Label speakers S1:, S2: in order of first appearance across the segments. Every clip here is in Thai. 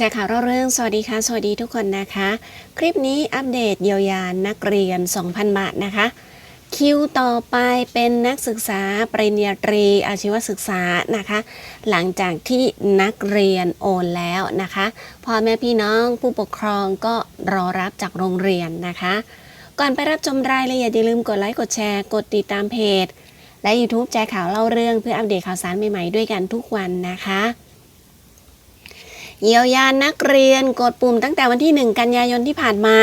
S1: แจกข่าวเล่าเรื่อง สวัสดีค่ะ สวัสดีทุกคนนะคะ คลิปนี้อัปเดตเยียวยานักเรียน 2,000 บาทนะคะ คิวต่อไปเป็นนักศึกษาปริญญาตรีอาชีวศึกษานะคะ หลังจากที่นักเรียนโอนแล้วนะคะพ่อแม่พี่น้องผู้ปกครองก็รอรับจากโรงเรียนนะคะ ก่อนไปรับชมรายละเอียดอย่าลืมกดไลค์กดแชร์กดติดตามเพจ และ YouTube แจกข่าวเล่าเรื่องเพื่ออัปเดตข่าวสารใหม่ๆด้วยกันทุกวันนะคะ เยียวยานักเรียนกดปุ่มตั้งแต่วันที่ 1 กันยายนที่ผ่านมา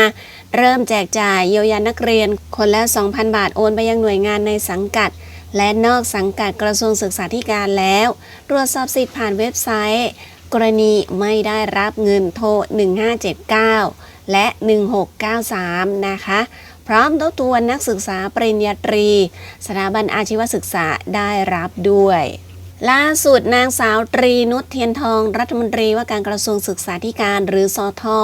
S1: เริ่มแจกจ่ายเยียวยานักเรียน คนละ 2,000 บาทโอนไปยังหน่วยงานในสังกัด และนอกสังกัดกระทรวงศึกษาธิการแล้ว ตรวจสอบสิทธิ์ผ่านเว็บไซต์ กรณีไม่ได้รับเงินโทร 1579 และ 1693 นะคะพร้อมทบทวนนักศึกษาปริญญาตรี สถาบันอาชีวศึกษาได้รับด้วย ล่าสุดนางสาวตรีนุชเทียนทอง รัฐมนตรีว่าการกระทรวงศึกษาธิการหรือสอทอ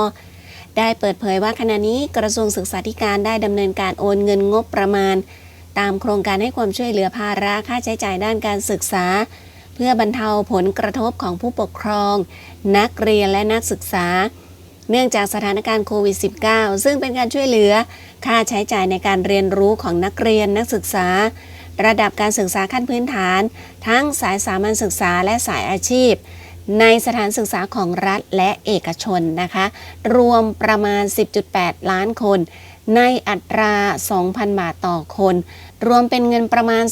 S1: ได้เปิดเผยว่าขณะนี้กระทรวงศึกษาธิการได้ดำเนินการโอนเงินงบประมาณ ตามโครงการให้ความช่วยเหลือภาระค่าใช้จ่ายด้านการศึกษา เพื่อบรรเทาผลกระทบของผู้ปกครอง นักเรียนและนักศึกษา เนื่องจากสถานการณ์โควิด -19 ซึ่งเป็นการช่วยเหลือค่าใช้จ่ายในการเรียนรู้ของนักเรียนนักศึกษา ระดับการศึกษาขั้นพื้นฐาน ทั้งสายสามัญศึกษาและสายอาชีพ ในสถานศึกษาของรัฐและเอกชนนะคะ รวมประมาณ 10.8 ล้านคน ในอัตรา 2,000 บาทต่อคน รวมเป็นเงินประมาณ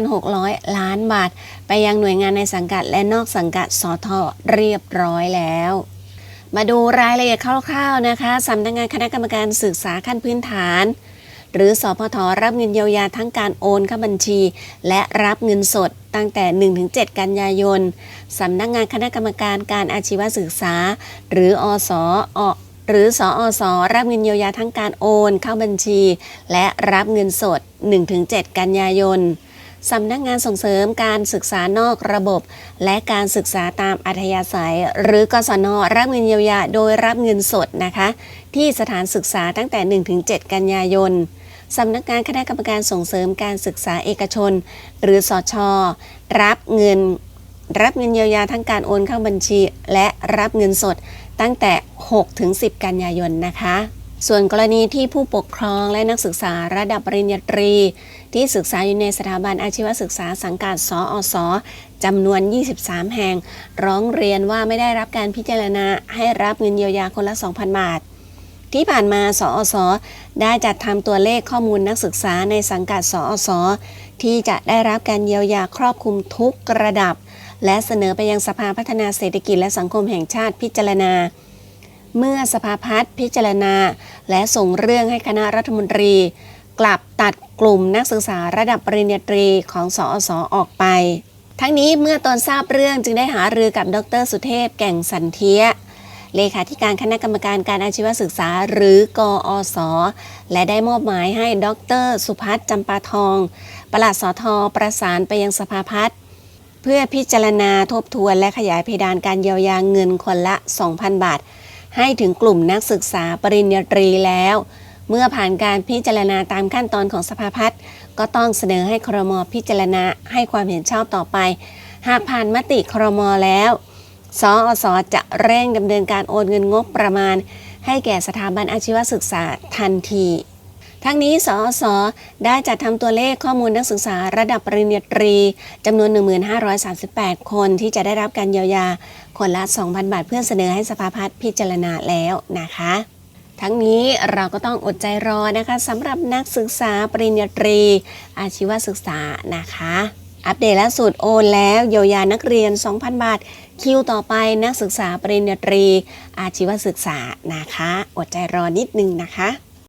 S1: 21,600 ล้านบาท ไปยังหน่วยงานในสังกัดและนอกสังกัดสทเรียบร้อยแล้วมาดูรายละเอียดคร่าวๆนะคะสำนักงานคณะกรรมการศึกษาขั้นพื้นฐาน หรือสพทรับเงินเยียวยาทั้งการโอนเข้าบัญชี และรับเงินสดตั้งแต่ 1-7 กันยายน สำนักงานคณะกรรมการการอาชีวศึกษา หรืออสอหรือสออสรับเงินเยียวยาทั้งการโอน เข้าบัญชี และรับเงินสด 1-7 กันยายนสำนักงานส่งเสริมการศึกษานอกระบบ และการศึกษาตามอัธยาศัย หรือกศนรับเงินเยียวยาโดยรับเงินสดนะคะ ที่สถานศึกษาตั้งแต่ 1-7 กันยายน สำนักงานคณะกรรมการส่งเสริมการศึกษาเอกชน หรือสอชรับเงิน รับเงินเยียวยาทั้งการโอนเข้าบัญชี และรับเงินสดตั้งแต่ 6 ถึง 10 กันยายนนะคะ ส่วนกรณีที่ผู้ปกครองและนักศึกษาระดับปริญญาตรี ที่ศึกษาอยู่ในสถาบันอาชีวศึกษาสังกัดสอสจำนวน 23 แห่ง ร้องเรียนว่าไม่ได้รับการพิจารณาให้รับเงินเยียวยาคนละ 2,000 บาท ที่ผ่านมา สอสอได้จัดทำตัวเลขข้อมูลนักศึกษาในสังกัด สอสอที่จะได้รับการเยียวยาครอบคลุมทุกระดับ และเสนอไปยังสภาพัฒนาเศรษฐกิจและสังคมแห่งชาติพิจารณา เมื่อสภาพัฒน์พิจารณา และส่งเรื่องให้คณะรัฐมนตรี กลับตัดกลุ่มนักศึกษาระดับปริญญาตรีของสอสออกไป ทั้งนี้เมื่อตอนทราบเรื่องจึงได้หารือกับดรสุเทพแก่งสันเทีย เลขาธิการคณะกรรมการการอาชีวศึกษา หรือกออสและได้มอบหมายให้ดร สุพัฒน์จำปาทอง ปลัดสทประสานไปยังสภาพัฒน์เพื่อพิจารณาทบทวนและขยายเพดานการเยียวยาเงินคนละ 2,000 บาท ให้ถึงกลุ่มนักศึกษาปริญญาตรีแล้ว เมื่อผ่านการพิจารณาตามขั้นตอนของสภาพัฒน์ก็ต้องเสนอให้ครมพิจารณาให้ความเห็นชอบต่อไป หากผ่านมติครมแล้ว สอสจะเร่งดำเนินการโอนเงินงบประมาณ ให้แก่สถาบันอาชีวศึกษาทันที ทั้งนี้สอสได้จัดทำตัวเลขข้อมูลนักศึกษาระดับปริญญาตรีจำนวน 1538 คนที่จะได้รับการเยียวยาคนละ 2,000 บาทเพื่อเสนอให้สภาพัฒน์พิจารณาแล้วนะคะทั้งนี้เราก็ต้องอดใจรอนะคะสำหรับนักศึกษาปริญญาตรี อาชีวศึกษานะคะ อัปเดตล่าสุดโอนแล้วเยียวยานักเรียน 2,000 บาท คิวต่อไปนักศึกษาปริญญาตรี อาชีวศึกษานะคะ อดใจรอนิดนึงนะคะ